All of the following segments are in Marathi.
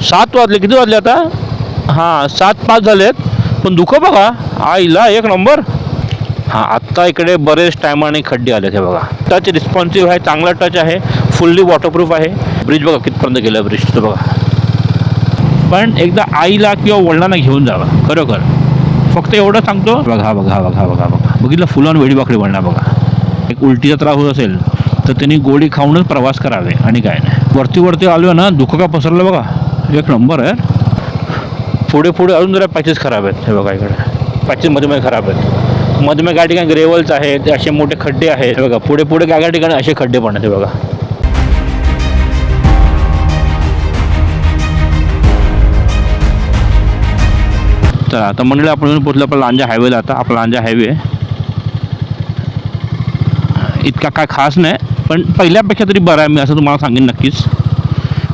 सात वाजले. किती वाजले आता? हां सात पाच झालेत. पण दुखं बघा आईला एक नंबर. हां आत्ता इकडे बरेच टायमाने खड्डे आले हे बघा. टच रिस्पॉन्सिव्ह आहे चांगला टच आहे फुल्ली वॉटरप्रूफ आहे. ब्रिज बघा कितपर्यंत गेलं ब्रिजचं बघा. पण एकदा आईला किंवा वडिलांना घेऊन जावा खरोखर. फक्त एवढं सांगतो. बघा बघा बघा बघा बघा. बघितलं फुलं आणि वेडीबाकडी वळणार बघा. एक उलटीचा त्रास होत असेल तर त्यांनी गोळी खाऊनच प्रवास करावे आणि काय नाही. वरती वरती आलो ना दुःख का पसरलं बघा. एक नंबर आहे. पुढे पुढे अजून जरा पॅचेस खराब आहेत. हे बघा इकडे. पॅचेस मध्ये मध्ये खराब आहेत. मध्ये मध्ये काही ठिकाणी ग्रेवल्स आहेत असे मोठे खड्डे आहेत. हे बघा पुढे पुढे काय काय ठिकाणी असे खड्डे पण आहेत. हे बघा. तर आता मंडळी आपण येऊन पोचलो आपला लांजा हायवेला आता. आपला लांजा हायवे इतका काय खास नाही पण पहिल्यापेक्षा तरी बरं आहे. मी असं तुम्हाला सांगेन नक्कीच.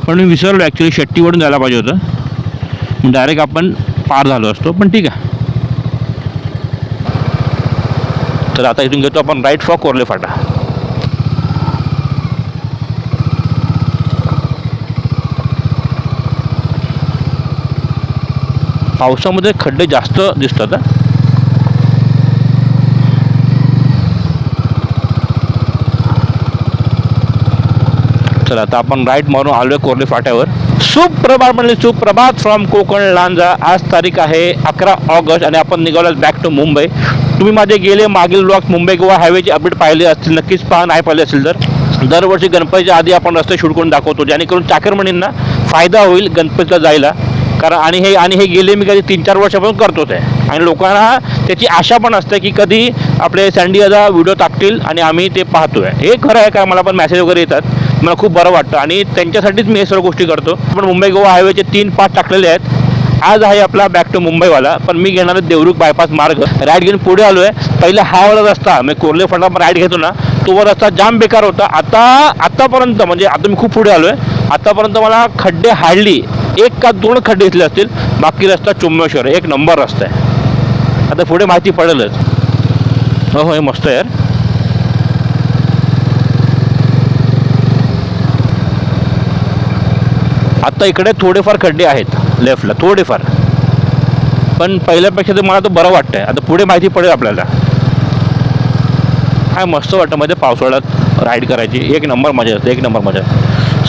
पण मी विसरलो ॲक्च्युली शेट्टीवरून जायला पाहिजे होतं. डायरेक्ट आपण पार झालो असतो पण ठीक आहे. तर आता इथून घेतो आपण राईट फॉर कोरले फाटा. पावसामध्ये खड्डे जास्त दिसतात चला आता आपण राईट मारून आलोय कोरले फाट्यावर. सुप्रभात म्हणले सुप्रभात फ्रॉम कोकण लांजा. आज तारीख आहे अकरा ऑगस्ट आणि आपण निघालो बॅक टू मुंबई. तुम्ही माझे गेले मागील ब्लॉक मुंबई गोवा हायवेचे अपडेट पाहिले असतील नक्कीच पहा नाही पाहिले असेल तर. दरवर्षी गणपतीच्या आधी आपण रस्ते शूट करून दाखवतो जेणेकरून चाकरमणींना फायदा होईल गणपतीला जायला. कारण आणि हे आणि हे गेले मी कधी तीन चार वर्षापासून करतो आहे. आणि लोकांना त्याची आशा पण असते की कधी आपले सँडियाचा व्हिडिओ टाकतील आणि आम्ही ते पाहतोय. हे खरं आहे का मला पण मेसेज वगैरे येतात. मला खूप बरं वाटतं आणि त्यांच्यासाठीच मी हे सर्व गोष्टी करतो. पण मुंबई गोवा हायवेचे तीन पाच टाकलेले आहेत. आज आहे आपला बॅक टू मुंबईवाला पण मी घेणार आहे देवरुख बायपास मार्ग. राईट घेऊन पुढे आलो आहे पहिला हावाला रस्ता मी कोरले फंडा राईट घेतो ना तो रस्ता जाम बेकार होता. आता आतापर्यंत म्हणजे आता मी खूप पुढे आलो आहे आतापर्यंत मला खड्डे हाडली एक का दोन खड्डे दिसले असतील. बाकी रस्ता चुम्मेश्वर एक नंबर रस्ता आहे. आता पुढे माहिती पडेलच. हो हो हे मस्त आहे यार. आत्ता इकडे थोडेफार खड्डे आहेत लेफ्टला थोडेफार. पण पहिल्यापेक्षा तर मला तर बरं वाटतंय. आता पुढे माहिती पडेल आपल्याला. काय मस्त वाटतं. मध्ये पावसाळ्यात राईड करायची. एक नंबर मजा असते एक नंबर मजा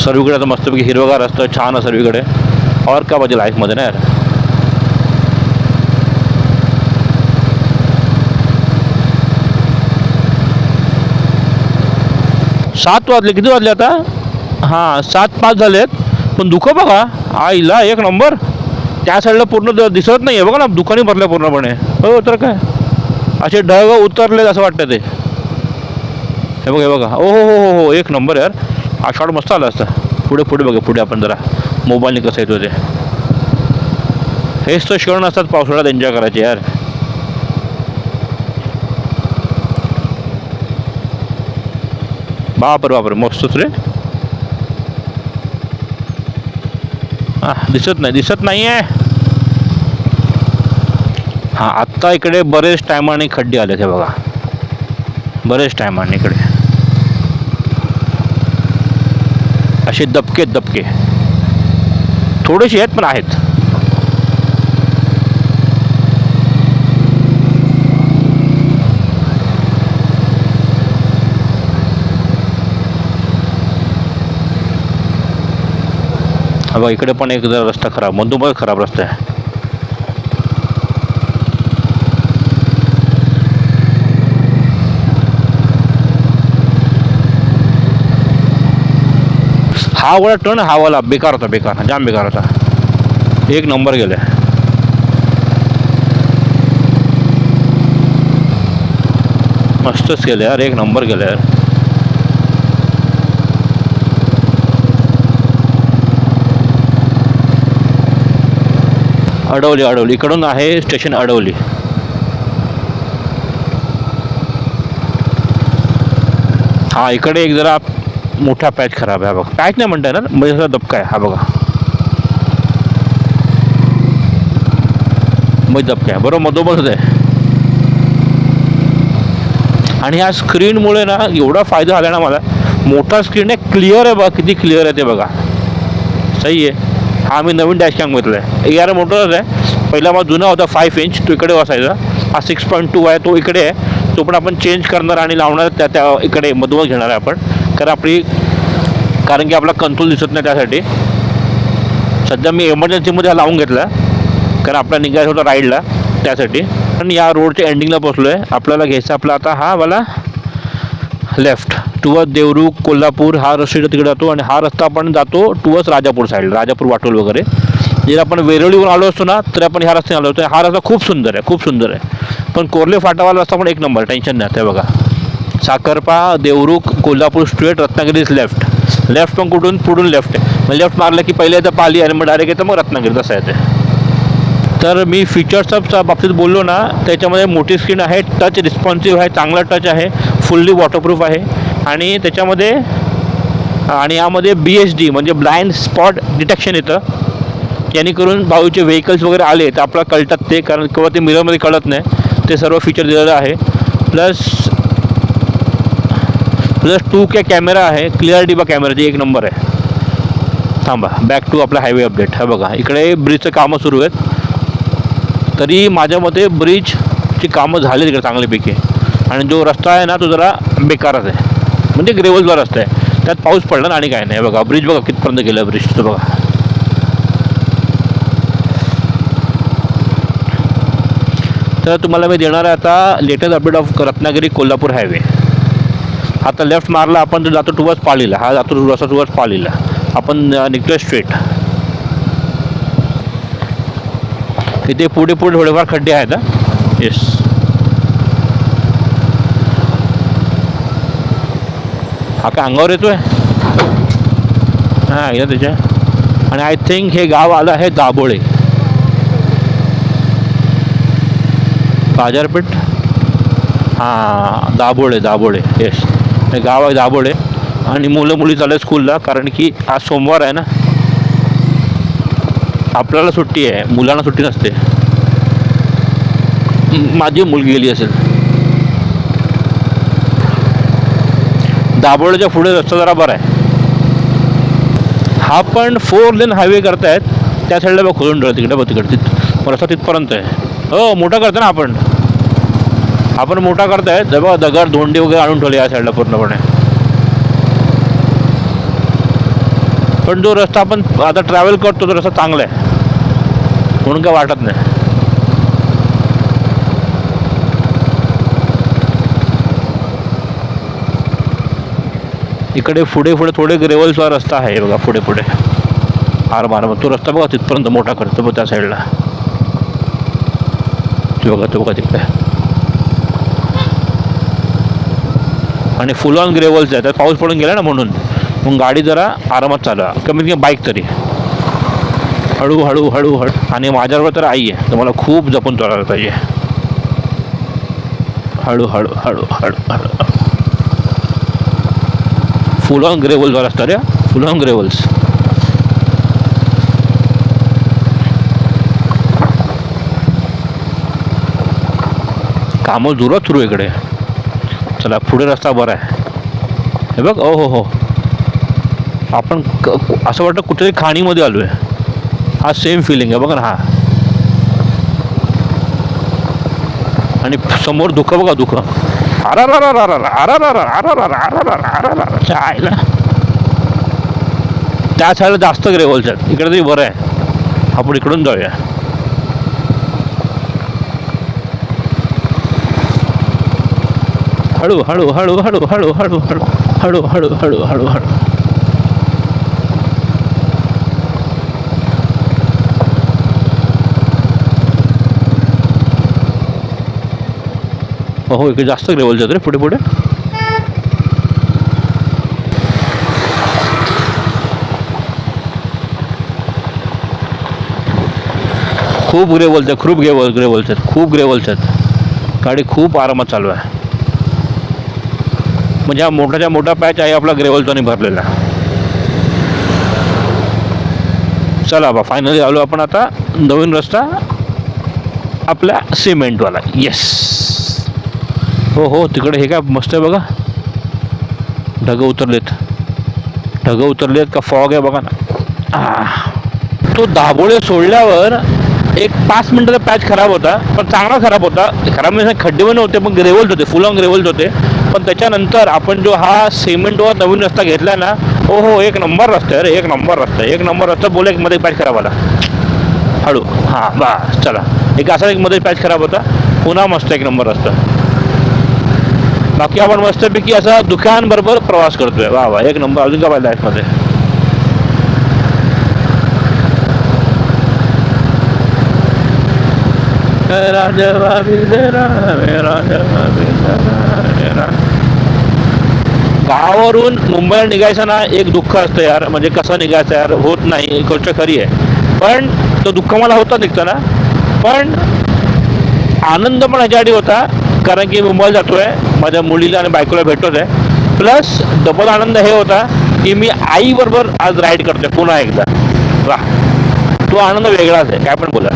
सर्वीकडे आता मस्तपैकी हिरवगार असतं छान आहे सर्वीकडे और का पाहिजे लाईफमध्ये ना यार. सात वाजले. किती वाजले आता? हां सात पाच झालेत. पण दुखं बघा. आईला एक नंबर. त्या साईडला पूर्ण द- दिसत नाही आहे बघा ना दुकानी भरल्या पूर्णपणे. हो तर काय? असे ढग उतरले असं वाटतं ते. हे बघा हे बघा. ओ हो हो हो हो एक नंबर यार. हा शॉट मस्त आला असता. पुढे पुढे बघा पुढे आपण जरा. मोबाईलने कसं येतो ते. हेच तर क्षण असतात पावसाळ्यात एन्जॉय करायचे यार. बापर बापर मस्तच रे. दिसत नाही दिसत नाही आहे हां आत्ता इकडे बरेच टायमाने खड्डे आले ते बघा. बरेच टायमाने इकडे. असे दबके दबके. थोडेसे आहेत पण आहेत. हा बघा इकडे पण एक जरा रस्ता खराब. मधुमध खराब रस्ता आहे. हा वाला टर्न हा वाला बेकार होता बेकार. जाम बेकार होता. एक नंबर गेले मस्तच गेलं यार एक नंबर गेलं यार. अडवली अडवली. इकडून आहे स्टेशन अडवली. हा इकडे एक जरा मोठा पॅच खराब आहे. हा बघा. पॅच नाही म्हणताय ना? म्हणजे जरा दबका आहे. हा बघा. म्हणजे मग दबका आहे. बरोबर मधोमधच आहे. आणि ह्या स्क्रीनमुळे ना एवढा फायदा झाला ना मला. मोठा स्क्रीन आहे. क्लिअर आहे बघा. किती क्लिअर आहे ते बघा. सही आहे. हा मी नवीन डॅश कॅम घेतला आहे ए आर मोटरच आहे. पहिला माझा जुना होता फाईव्ह इंच तो इकडे बसायचा. हा सिक्स पॉईंट टू आहे. तो इकडे आहे. तो पण आपण चेंज करणार आणि लावणार त्या त्या इकडे. मधूनच घेणार आहे आपण. कारण आपली कारण की आपला कंट्रोल दिसत नाही त्यासाठी. सध्या मी एमर्जन्सीमध्ये हा लावून घेतला. कारण आपला निघायचा होता राईडला त्यासाठी. पण या रोडच्या एंडिंगला पोचलो आहे आपल्याला घ्यायचा आपला आता. हा वाला. लेफ्ट टुवर्ड देवरूख कोल्हापूर हा रस्ता तिकडे जातो आणि हा रस्ता आपण जातो टुवर्स राजापूर साईड राजापूर वाटोल वगैरे. जर आपण वेरळीवरून आलो असतो ना तर आपण ह्या रस्त्याने आलो होतो हा रस्ता खूप सुंदर आहे खूप सुंदर आहे. पण कोर्ले फाटावाला रस्ता पण एक नंबर टेन्शन नाही आहे बघा. Sakharpa Devrukh Kolhapur straight Ratnagiri left left पण कुठून? पुढून लेफ्ट आहे. म्हणजे मग लेफ्ट मारलं की पहिले तर पाली आणि मग डायरेक्ट येतं मग रत्नागिरी तसं आहे ते. तर मी फीचर्सच्या बाबतीत बोललो ना त्याच्यामध्ये मोठी स्क्रीन आहे टच रिस्पॉन्सिव्ह आहे चांगला टच आहे. फुल्ली वॉटरप्रूफ आहे. आणि त्याच्यामध्ये आणि यामध्ये बी एच डी म्हणजे ब्लाइंड स्पॉट डिटेक्शन येतं. जेणेकरून भाऊचे व्हेकल्स वगैरे आले तर आपल्याला कळतात ते कारण किंवा ते मिररमध्ये कळत नाही. ते सर्व फीचर दिलेलं आहे. Plus plus two K camera आहे. क्लिअरिटी बा कॅमेराची एक नंबर आहे. थांबा बॅक टू आपला हायवे अपडेट हा बघा इकडे ब्रिजचं कामं सुरू आहेत. तरी माझ्या मते ब्रिजची कामं झाली तिकडे चांगल्यापैकी. आणि जो रस्ता आहे ना तो जरा बेकारच आहे. म्हणजे ग्रेवलचा रस्ता आहे. त्यात पाऊस पडला ना आणि काय नाही. बघा ब्रिज बघा कितपर्यंत गेलं ब्रिज तो बघा. तर तुम्हाला मी देणार आहे आता latest update of Ratnagiri Kolhapur highway आता लेफ्ट मारला आपण तो जातो टुवर्स पालीला हा जातो रस्ता टुवर्स पालीला आपण निघतोय स्ट्रेट इथे पुढे पुढे थोडेफार खड्डे आहेत येस हा काय अंगावर येतोय. हां या त्याच्या. आणि आय थिंक हे गाव आलं आहे दाबोळे बाजारपेठ? हां दाबोळे दाबोळे येस हे गाव आहे दाबोळे आणि मुलं मुली चालले स्कूलला कारण की आज सोमवार आहे ना. आपल्याला सुट्टी आहे मुलांना सुट्टी नसते. माझी मुलगी गेली असेल. दाभोळेच्या पुढे रस्ता जरा बरा आहे. हा पण फोर लेन हायवे करतायत. त्या साईडला बघ खोलून ठेवलं तिकडे बघ तिकडे. तिथं रस्ता तिथपर्यंत आहे. हो मोठा करतो ना आपण. आपण मोठा करतायत. हे बघा दगड धोंडी वगैरे आणून ठेवले या साईडला पूर्णपणे. पण जो रस्ता आपण आता ट्रॅव्हल करतो तो रस्ता चांगला आहे. म्हणून काय वाटत नाही. इकडे पुढे पुढे थोडे ग्रेवल्सचा रस्ता आहे बघा पुढे पुढे. आर बार तो रस्ता बघा तिथपर्यंत मोठा करतो बघ त्या साईडला ते बघा तो बघा तिकडे. आणि फुल ऑन ग्रेवल्स आहे. त्यात पाऊस पडून गेला ना म्हणून. मग गाडी जरा आरामात चालवा. कमीत कमी बाईक तरी. हळू हळू हळू हळू. आणि माझ्याबरोबर तर आई आहे. तर मला खूप जपून चालायला पाहिजे हळू हळू हळू हळू हळू. फुल ऑन ग्रेवल्सवर असतात रे फुल ऑन ग्रेवल्स कामं जोरात सुरू इकडे. चला पुढे रस्ता बरा आहे. हे बघ ओ हो हो. आपण असं वाटतं कुठेतरी खाणीमध्ये आलो आहे हा सेम फिलिंग आहे बघा ना हा. आणि समोर दुःख बघा दुःख. अरा च्या आईला त्या साईडला जास्त ग्रेवल्स आहेत इकडे तरी बरं आहे आपण इकडून जाऊया हळू हळू हळू हळू हळू हळू हळू हळू हळू हळू हळू हळू हो इकडे जास्त ग्रेवल जातो रे पुढे पुढे. खूप ग्रेवल्स आहेत खूप ग्रेवल ग्रेवल्स आहेत खूप ग्रेवल्स आहेत. गाडी खूप आरामात चालू आहे. म्हणजे हा मोठाच्या मोठा पॅच आहे आपला ग्रेवलचा भरलेला. चला बा फायनली आलो आपण आता नवीन रस्ता आपल्या सिमेंटवाला येस हो हो तिकडे हे काय मस्त आहे बघा. ढगं उतरलेत. ढगं उतरलेत का फॉग आहे बघा ना. तो दाभोळे सोडल्यावर एक पाच मिनटाचा पॅच खराब होता पण चांगला खराब होता. खराब म्हणजे खड्डे पण होते पण ग्रेवल्स होते फुल ऑन ग्रेवल्स होते. पण त्याच्यानंतर आपण जो हा सिमेंटवर नवीन रस्ता घेतला ना हो हो एक नंबर रस्ता आहे रे एक नंबर रस्ता आहे. एक नंबर रस्ता बोल एक मध्ये पॅच खराब आला. हळू. हां बा चला. एक असा एक मध्ये पॅच खराब होता. पुन्हा मस्त एक नंबर रस्ता. बाकी आपण मस्तपैकी असा दुकानबरोबर प्रवास करतोय. वा वा एक नंबर. अजून का पाहिजे लाईफमध्ये राजा गावावरून मुंबईला निघायचं ना एक दुःख असतं यार. म्हणजे कसं निघायचं यार? होत नाही. ही गोष्ट खरी आहे. पण तो दुःख मला होता निघताना. पण आनंद पण ह्याच्यासाठी होता. कारण की मुंबईला जातो आहे माझ्या मुलीला आणि बायकोला भेटतोच आहे प्लस डबल आनंद हे होता की मी आईबरोबर आज राईड करतोय पुन्हा एकदा. वा. तो आनंद वेगळाच आहे. काय पण बोला.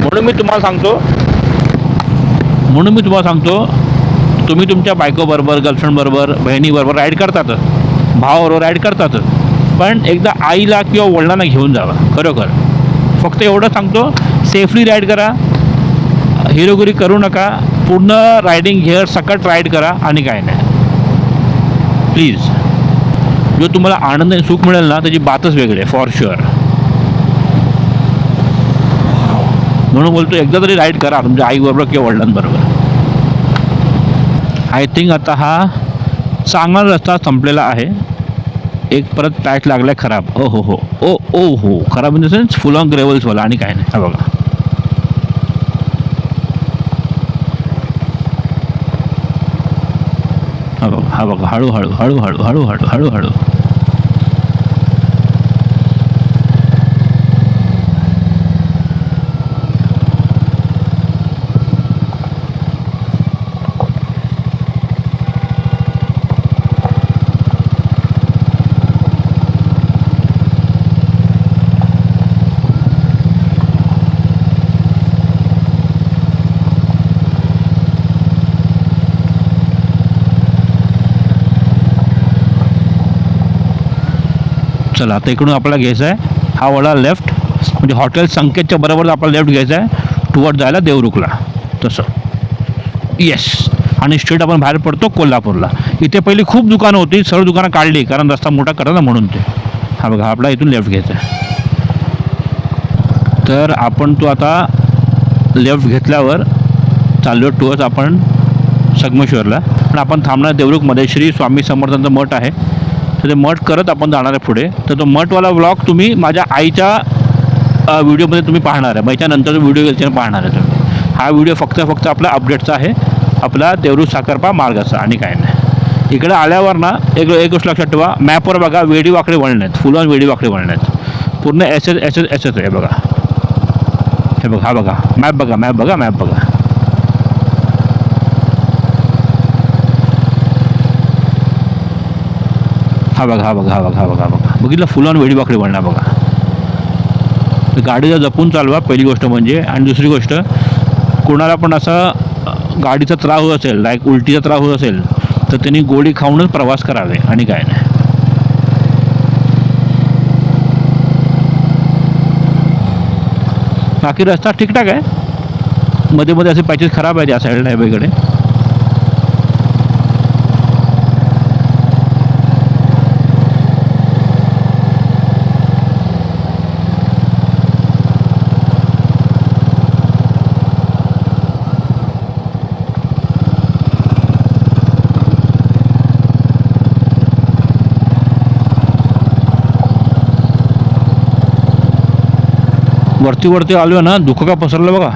म्हणून मी तुम्हाला सांगतो. म्हणून मी तुम्हाला सांगतो तुम्ही तुमच्या बायकोबरोबर गर्लफ्रेंडबरोबर बहिणीबरोबर राईड करतात. भावाबरोबर राईड करतात. पण एकदा आईला किंवा वडिलांना घेऊन जावा. खरोखर. फक्त एवढं सांगतो सेफली राईड करा. हिरोगिरी करू नका. पूर्ण रायडिंग हेअर सकट राईड करा आणि काय नाही. प्लीज जो तुम्हाला आनंद आणि सुख मिळेल ना त्याची बातच वेगळी आहे फॉर शुअर म्हणून बोलतो एकदा तरी राईड करा तुमच्या आईबरोबर किंवा वडिलांबरोबर. आय थिंक आता हा चांगला रस्ता संपलेला आहे. एक परत पॅच लागला खराब. ओ हो हो. ओ ओ हो. खराब in the sense full on ग्रेवल्सवाला आणि काय नाही. हा बघा. हा बघा हा बघा हळूहळू हळूहळू हळूहळू हळूहळू चला आता इकडून आपल्याला घ्यायचा आहे. हा वडा लेफ्ट म्हणजे हॉटेल संकेतच्या बरोबर आपल्याला लेफ्ट घ्यायचा आहे. टुवर्ड जायला देवरुखला. तसं. येस आणि स्ट्रेट आपण बाहेर पडतो कोल्हापूरला. इथे पहिली खूप दुकानं होती सर्व दुकानं काढली कारण रस्ता मोठा करा ना म्हणून ते. हा बघा आपला इथून लेफ्ट घ्यायचा आहे. तर आपण तो आता लेफ्ट घेतल्यावर चाललो टुवर्स आपण संगमेश्वरला. पण आपण थांबणार देवरुखमध्ये. श्री स्वामी समर्थांचं मठ आहे. तर ते मठ करत आपण जाणार आहे पुढे. तर तो मठवाला ब्लॉग तुम्ही माझ्या आईच्या व्हिडिओमध्ये तुम्ही पाहणार आहे. मग याच्यानंतर व्हिडिओ त्याच्याने पाहणार आहे तुम्ही. हा व्हिडिओ फक्त फक्त आपला अपडेटचा आहे. आपला देवरू साखरपा मार्गाचा आणि काय नाही. इकडे आल्यावर ना एक एक गोष्ट लक्षात ठेवा. मॅपवर बघा वेडी वाकडे वळण आहेत फुल वेडी वाकडे वळण आहेत पूर्ण S S S S S S आहे बघा. हे बघा हा बघा. मॅप बघा मॅप बघा मॅप बघा. हा बघा हा बघा हा बघा हा बघा बघा. बघितलं फुल वेडीबाकडे वळणार बघा. तर गाडीला जपून चालवा पहिली गोष्ट म्हणजे. आणि दुसरी गोष्ट कोणाला पण असा गाडीचा त्रास होत असेल लाईक उलटीचा त्रास होत असेल तर त्यांनी गोळी खाऊनच प्रवास करावे आणि काय नाही. बाकी रस्ता ठीकठाक आहे. मध्ये मध्ये असे पॅचेस खराब आहे त्या साईडला हायवेकडे वरती वरती आलो ना दुःख का पसरलं बघा.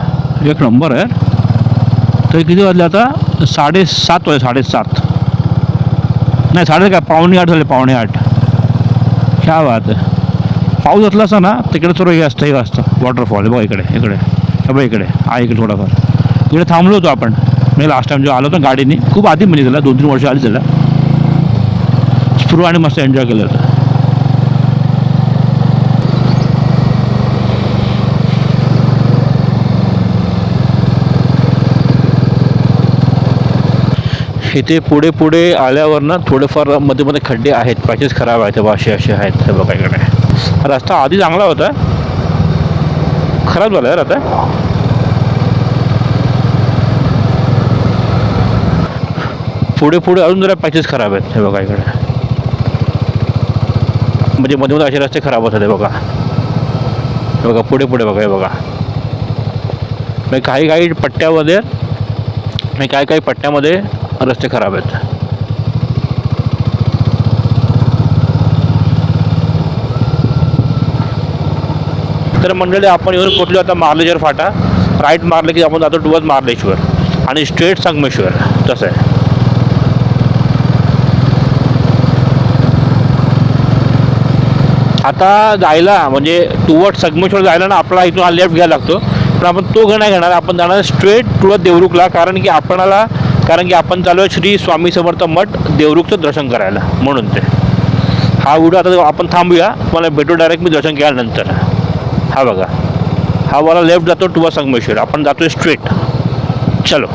एक नंबर आहे. तर किती वाजले आता? साडेसात वाजले साडेसात. नाही साडे काय पावणे आठ झाले पावणे आठ. क्या बात आहे. पाऊस असला असा ना तिकडे थोडं हे असतं हे असतं. वॉटरफॉल बघा इकडे इकडे. बघा इकडे. आहे इकडे थोडाफार. इकडे थांबलो होतो आपण. मी लास्ट टाइम जेव्हा आलो होतो गाडीने खूप आधी म्हणजे त्याला दोन तीन वर्ष आधी त्याला. स्प्रू आणि मस्त एन्जॉय केलं होतं. इथे पुढे पुढे आल्यावर ना थोडेफारमध्ये मध्ये खड्डे आहेत पॅचेस खराब आहेत तेव्हा असे असे आहेत हे बघा इकडे. रस्ता आधी चांगला होता. खराब झाला यार आता. पुढे पुढे अजून जरा पॅचेस खराब आहेत हे बघा इकडे. म्हणजे मध्ये मध्ये असे रस्ते खराब होतात हे बघा. हे बघा पुढे पुढे बघा हे बघा. म्हणजे काही काही पट्ट्यामध्ये म्हणजे काही काही पट्ट्यामध्ये रस्ते खराब आहेत. तर मंडळी आपण येऊन पोचलो आता मार्लेश्वर फाटा. राईट मारले की आपण जातो डुवत मार्लेश्वर आणि स्ट्रेट संगमेश्वर. तसं आहे. आता जायला म्हणजे टुवर्ड संगमेश्वर जायला ना आपला इथून लेफ्ट घ्यायला लागतो. पण आपण तो घ नाही घेणार. आपण जाणार स्ट्रेट टुवर्ड देवरुखला. कारण की आपणाला कारण की आपण चालू आहे श्री स्वामी समर्थ मठ देवरुखचं दर्शन करायला म्हणून ते. हा व्हिडिओ आता आपण थांबूया. मला भेटू डायरेक्ट मी दर्शन केल्यानंतर हा बघा. हा वाला लेफ्ट जातो टुवा संगमेश्वर. आपण जातो स्ट्रेट चलो.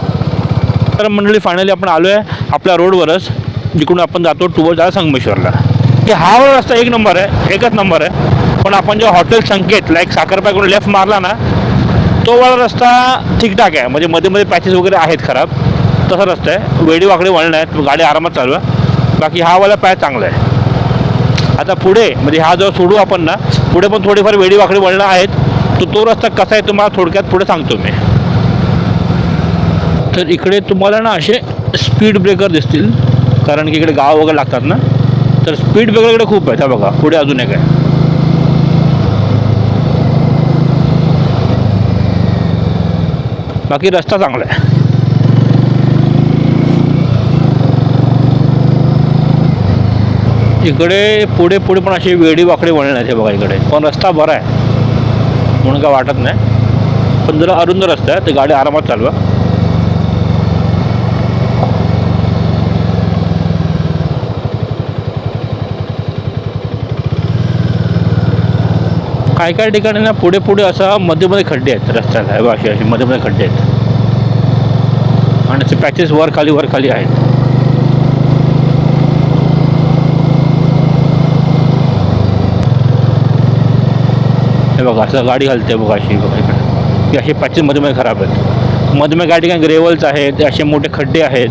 तर मंडळी फायनली आपण आलो आहे आपल्या रोडवरच जिकडून आपण जातो टुवर जायला संगमेश्वरला. की हा रस्ता एक नंबर आहे. एकच नंबर आहे. पण आपण जेव्हा हॉटेल संकेत लाईक साखरपाकडून लेफ्ट मारला ना तो वाला रस्ता ठीकठाक आहे. म्हणजे मध्ये मध्ये पॅचेस वगैरे आहेत खराब. तसा रस्ता आहे. वेडी वाकडे वळण आहेत. गाडी आरामात चालू आहे बाकी हा वाला पॅच चांगला आहे. आता पुढे म्हणजे हा जो सोडू आपण ना पुढे पण थोडेफार वेडी वाकडे वळणं आहेत. तो तो रस्ता कसा आहे तुम्हाला थोडक्यात पुढे सांगतो मी. तर इकडे तुम्हाला ना असे स्पीड ब्रेकर दिसतील. कारण की इकडे गाव वगैरे लागतात ना. तर स्पीड ब्रेकर इकडे खूप आहेत. हा बघा पुढे अजून एक आहे. बाकी रस्ता चांगला आहे. इकडे पुढे पुढे पण अशी वेडी वाकडे वळण आहेत हे बघा इकडे. पण रस्ता बरा आहे. म्हणून काय वाटत नाही. पण जरा अरुंद रस्ता आहे. ते गाडी आरामात चालवा. काही काही ठिकाणी ना पुढे पुढे असा मध्ये मध्ये खड्डे आहेत रस्त्याला. अशी अशी असे असे मध्ये मध्ये खड्डे आहेत. आणि ते पॅचेस वर खाली वर खाली आहेत. हे बघा असं गाडी हलते बघा अशी बघा इकडे. असे अशी पॅचेस खराब आहेत. मधुमेह गाडी काय ग्रेवल्स आहेत असे मोठे खड्डे आहेत.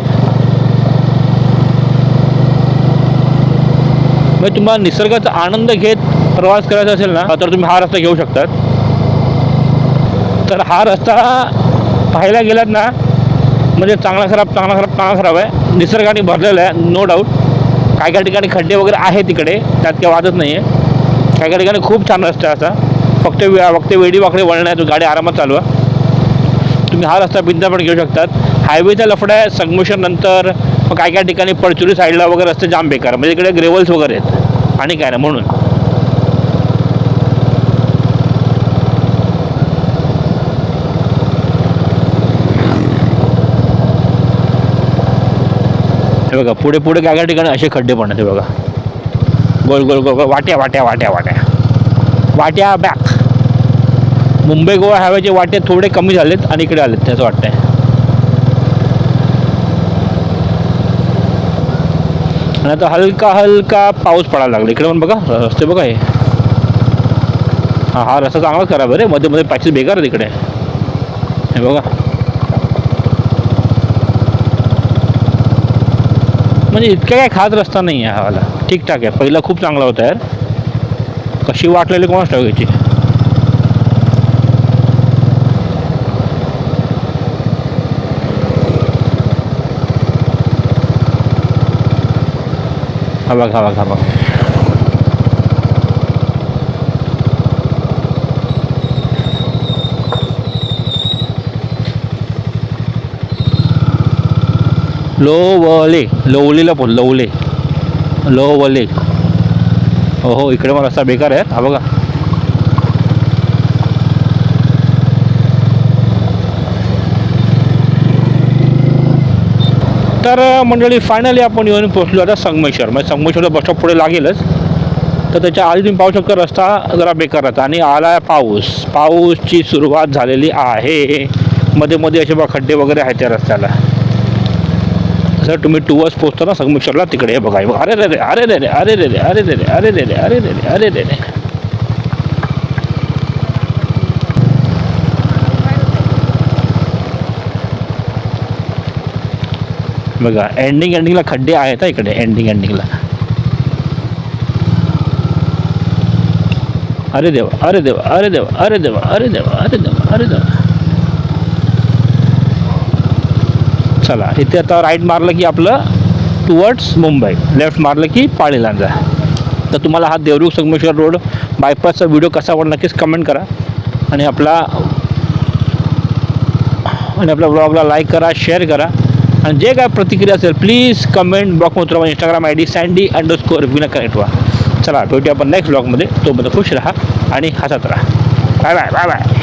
म्हणजे तुम्हाला निसर्गाचा आनंद घेत प्रवास करायचा असेल ना तर तुम्ही हा रस्ता घेऊ शकतात तर हा रस्ता पाहायला गेलात ना म्हणजे चांगला खराब चांगला खराब चांगला खराब आहे. निसर्गाने भरलेला आहे नो डाऊट काय काय ठिकाणी खड्डे वगैरे आहेत तिकडे त्यात काही वाजत नाही आहे काय काय ठिकाणी खूप छान रस्ता आहे असा. फक्त वे फक्त वेडी वाकडे वळण आहे गाडी आरामात चालवा. तुम्ही हा रस्ता बिंदा पण घेऊ शकतात. हायवेचा लफडा आहे संगमेश्वर नंतर मग काय काय ठिकाणी पडचुरी साईडला वगैरे रस्ते जाम बेकार. म्हणजे इकडे ग्रेवल्स वगैरे आहेत. आणि काय ना म्हणून. हे बघा पुढे पुढे काय काय ठिकाणी असे खड्डे पण आहेत हे बघा. गोल गोल गोल गोल वाट्या वाट्या वाट्या वाट्या. वाट्या बॅक मुंबई गोवा हायवेचे वाटे थोडे कमी झालेत आणि इकडे आलेत त्याचं वाटतंय. आणि आता हलका हलका पाऊस पडायला लागला. इकडे पण बघा रस्ते बघा हे. हा हा रस्ता चांगलाच खराब आहे रे. मध्ये मध्ये पॅचेस बेकार आहेत इकडे. हे बघा. म्हणजे इतका काय खास रस्ता नाही आहे हा वाला. ठीकठाक आहे. पहिला खूप चांगला होता यार. कशी वाटलेली कोणाच ठेवायची? हा बघ हा बघ हा बघ. लोवले लवलीला बोल लवले. लोवले. हो हो इकडे मग रस्ता बेकार आहे. हा बघा तर मंडळी फायनली आपण येऊन पोहोचलो आता संगमेश्वर. म्हणजे संगमेश्वरला बस स्टॉप पुढे लागेलच. तर त्याच्या आधी तुम्ही पाहू शकता रस्ता जरा बेकार राहता. आणि आला आहे पाऊस. पाऊसची सुरुवात झालेली आहे. मध्ये मध्ये असे बा खड्डे वगैरे आहेत त्या रस्त्याला. सर तुम्ही टू वाज पोचताना संगमेश्वरला तिकडे बघा अरे रे रे अरे रे रे अरे रे रे अरे रे रे अरे रे रे अरे रे रे अरे रे रे बघा एंडिंग एंडिंगला खड्डे आहेत इकडे एंडिंग एंडिंगला अरे देवा अरे देवा अरे देवा अरे देवा अरे देवा अरे देवा अरे देवा चला इथे आता राईट मारलं की आपलं टुवर्ड्स मुंबई लेफ्ट मारलं की पाळीलांजा तर तुम्हाला हा देवरुख संगमेश्वर रोड बायपासचा व्हिडिओ कसा आवडला नक्कीच कमेंट करा. आणि आपला आणि आपल्या ब्लॉगला लाईक करा शेअर करा. आणि जे काय प्रतिक्रिया असेल प्लीज कमेंट बॉक्समध्ये उतरवा Instagram I D Sandy underscore Vina connect व्हा चला भेटूया आपण नेक्स्ट ब्लॉगमध्ये तोपर्यंत खुश राहा आणि हसत राहा. Bye bye bye bye